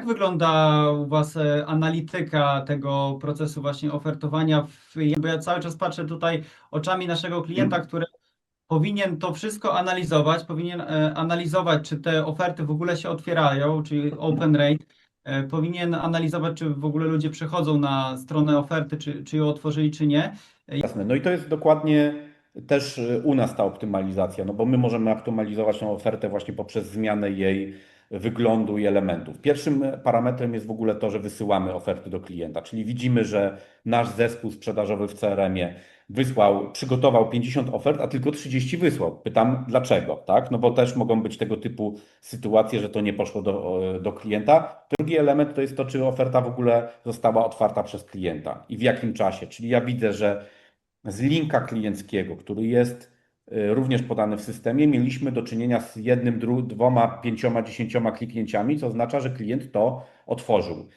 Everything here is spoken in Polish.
jak wygląda u Was e, analityka tego procesu właśnie ofertowania? W, bo ja cały czas patrzę tutaj oczami naszego klienta, który powinien to wszystko analizować, powinien e, analizować, czy te oferty w ogóle się otwierają, czyli open rate, e, powinien analizować, czy w ogóle ludzie przechodzą na stronę oferty, czy, czy ją otworzyli, czy nie. Jasne. No i to jest dokładnie też u nas ta optymalizacja, no bo my możemy optymalizować tą ofertę właśnie poprzez zmianę jej wyglądu i elementów. Pierwszym parametrem jest w ogóle to, że wysyłamy oferty do klienta, czyli widzimy, że nasz zespół sprzedażowy w CRM-ie wysłał, przygotował 50 ofert, a tylko 30 wysłał. Pytam dlaczego, tak? No bo też mogą być tego typu sytuacje, że to nie poszło do, do klienta. Drugi element to jest to, czy oferta w ogóle została otwarta przez klienta i w jakim czasie. Czyli ja widzę, że z linka klienckiego, który jest również podany w systemie, mieliśmy do czynienia z jednym, dwoma, pięcioma, dziesięcioma kliknięciami, co oznacza, że klient to otworzył.